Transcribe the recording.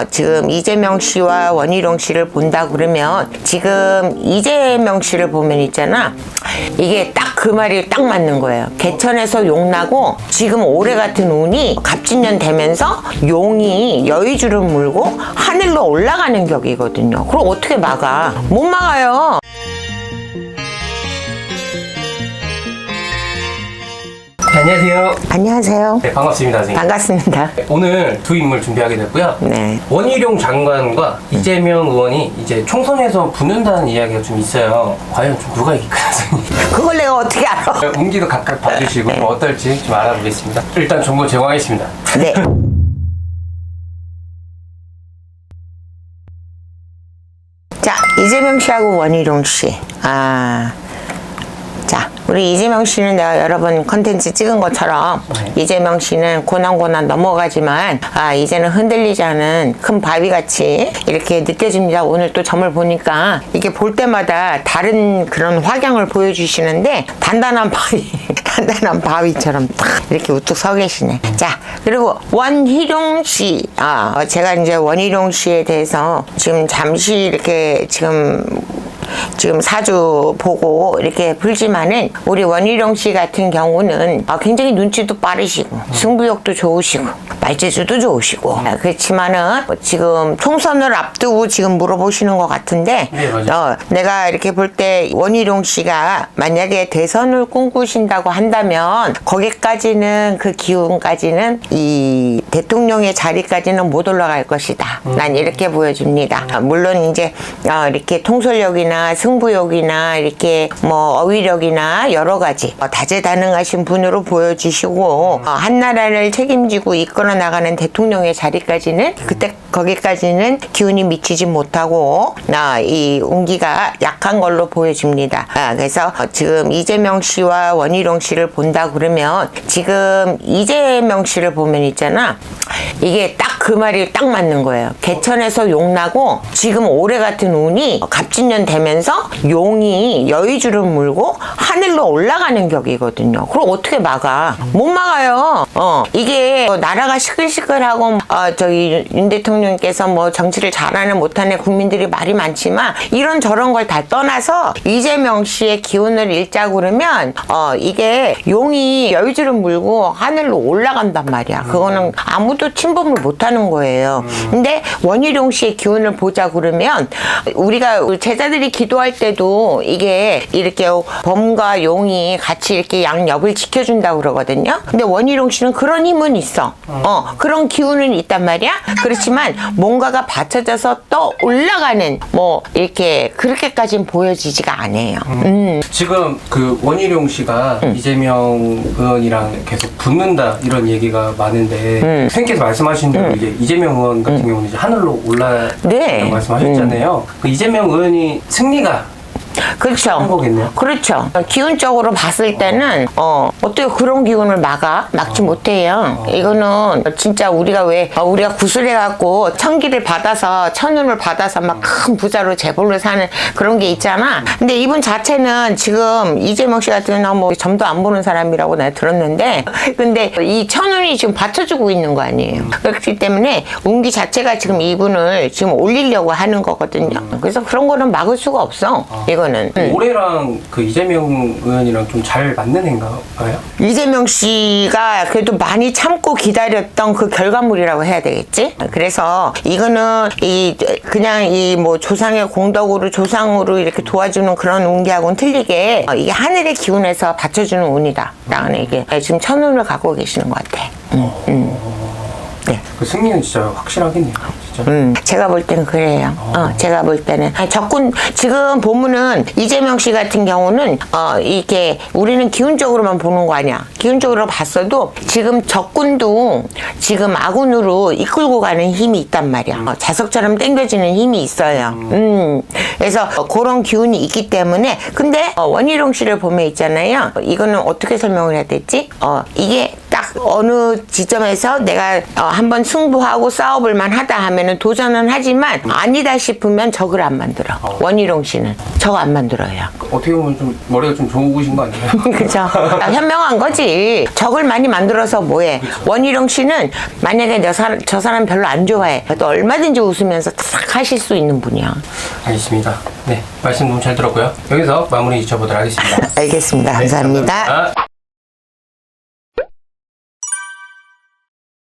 어, 지금 이재명 씨와 원희룡 씨를 본다 그러면 지금 이재명 씨를 보면 있잖아. 이게 딱 그 말이 딱 맞는 거예요. 개천에서 용 나고 지금 올해 같은 운이 갑진년 되면서 용이 여의주를 물고 하늘로 올라가는 격이거든요. 그럼 어떻게 막아? 못 막아요 안녕하세요. 안녕하세요 네, 반갑습니다, 선생님. 반갑습니다 오늘 두 인물 준비하게 됐고요. 네. 원희룡 장관과 이재명 의원이 이제 총선에서 붙는다는 이야기가 좀 있어요. 과연 좀 누가 이길까요, 선생님? 그걸 내가 어떻게 알아 운기도 각각 봐주시고 좀 어떨지 좀 알아보겠습니다. 일단 정보 제공하겠습니다. 네. 자, 이재명 씨하고 원희룡 씨. 아. 자, 우리 이재명 씨는 내가 여러 번 컨텐츠 찍은 것처럼 네. 이재명 씨는 고난고난 넘어가지만 아, 이제는 흔들리지 않은 큰 바위 같이 이렇게 느껴집니다. 오늘 또 점을 보니까 이게 볼 때마다 다른 그런 화경을 보여주시는데 단단한 바위, 단단한 바위처럼 딱 이렇게 우뚝 서 계시네. 자, 그리고 원희룡 씨. 아, 어, 제가 이제 원희룡 씨에 대해서 지금 잠시 이렇게 지금 지금 사주 보고 이렇게 불지만은 우리 원희룡 씨 같은 경우는 아, 굉장히 눈치도 빠르시고 승부욕도 좋으시고 말재주도 좋으시고 아, 그렇지만은 지금 총선을 앞두고 지금 물어보시는 것 같은데 네. 어, 내가 이렇게 볼 때 원희룡 씨가 만약에 대선을 꿈꾸신다고 한다면 거기까지는 그 기운까지는 이 대통령의 자리까지는 못 올라갈 것이다. 난 이렇게 보여집니다. 아, 물론 이제 어, 이렇게 통솔력이나 승부욕이나 이렇게 뭐 어휘력이나 여러 가지 어, 다재다능하신 분으로 보여지시고 어, 한 나라를 책임지고 이끌어 나가는 대통령의 자리까지는 그때 거기까지는 기운이 미치지 못하고 나이 운기가 약한 걸로 보여집니다. 아, 그래서 어, 지금 이재명 씨와 원희룡 씨를 본다 그러면 지금 이재명 씨를 보면 있잖아. 이게 딱 그 말이 딱 맞는 거예요. 개천에서 용 나고 지금 올해 같은 운이 갑진년 되면서 용이 여의주를 물고 하늘로 올라가는 격이거든요. 그럼 어떻게 막아? 못 막아요. 어 이게 뭐 나라가 시끌시끌하고 어, 저기 윤 대통령께서 뭐 정치를 잘하는 못하는 국민들이 말이 많지만 이런 저런 걸 다 떠나서 이재명 씨의 기운을 읽자 그러면 어 이게 용이 여의주를 물고 하늘로 올라간단 말이야. 그거는 아무도 침범을 못하는 거예요. 근데 원희룡 씨의 기운을 보자 그러면 우리가 제자들이 기도할 때도 이게 이렇게 범과 용이 같이 이렇게 양옆을 지켜준다고 그러거든요. 근데 원희룡 씨는 그런 힘은 있어. 어 그런 기운은 있단 말이야. 그렇지만 뭔가가 받쳐져서 또 올라가는 뭐 이렇게 그렇게까지는 보여지지가 않아요. 음. 지금 그 원희룡 씨가 이재명 의원이랑 계속 붙는다 이런 얘기가 많은데 음. 선생님께서 말씀하신 대로 이제 이재명 의원 같은 경우는 이제 하늘로 올라라고 네. 말씀하셨잖아요. 그 이재명 의원이 승리가 그렇죠. 한 거겠네요. 그렇죠. 기운적으로 봤을 때는 어 어떻게 그런 기운을 막아 막지 못해요. 이거는 진짜 우리가 왜 어, 우리가 구슬해 갖고 천기를 받아서 천운을 받아서 막 큰 부자로 재벌로 사는 그런 게 있잖아. 근데 이분 자체는 지금 이재명 씨 같은 경우는 뭐 점도 안 보는 사람이라고 내가 들었는데 근데 이 천운이 지금 받쳐주고 있는 거 아니에요. 그렇기 때문에 운기 자체가 지금 이분을 지금 올리려고 하는 거거든요. 그래서 그런 거는 막을 수가 없어. 이거는. 음. 올해랑 그 이재명 의원이랑 좀 잘 맞는 해인가요? 이재명 씨가 그래도 많이 참고 기다렸던 그 결과물이라고 해야 되겠지? 그래서 이거는 이 그냥 이 뭐 조상의 공덕으로 조상으로 이렇게 도와주는 그런 운기하고는 틀리게 어, 이게 하늘의 기운에서 받쳐주는 운이다. 라는 이게 지금 천운을 갖고 계시는 것 같아. 음, 음. 네. 그 승리는 진짜 확실하겠네요. 진짜. 음, 제가 볼 때는 그래요. 어, 제가 볼 때는. 아니, 적군, 지금 보면은 이재명 씨 같은 경우는, 어, 이게 우리는 기운적으로만 보는 거 아니야. 기운적으로 봤어도 지금 적군도 지금 아군으로 이끌고 가는 힘이 있단 말이야. 어, 자석처럼 땡겨지는 힘이 있어요. 음, 그래서 어, 그런 기운이 있기 때문에. 근데 어, 원희룡 씨를 보면 있잖아요. 이거는 어떻게 설명을 해야 되지? 어, 이게 딱 어느 지점에서 내가 어, 한번 승부하고 싸워볼 만하다 하면은 도전은 하지만 아니다 싶으면 적을 안 만들어. 원희룡 씨는 적 안 만들어요. 어떻게 보면 좀 머리가 좀 좋으신 거 아니에요? 그죠? 현명한 거지. 적을 많이 만들어서 뭐해. 원희룡 씨는 만약에 저 사람, 저 사람 별로 안 좋아해. 또 얼마든지 웃으면서 탁 하실 수 있는 분이야. 알겠습니다. 네, 말씀 너무 잘 들었고요. 여기서 마무리 지어보도록 하겠습니다. 알겠습니다. 감사합니다. 감사합니다.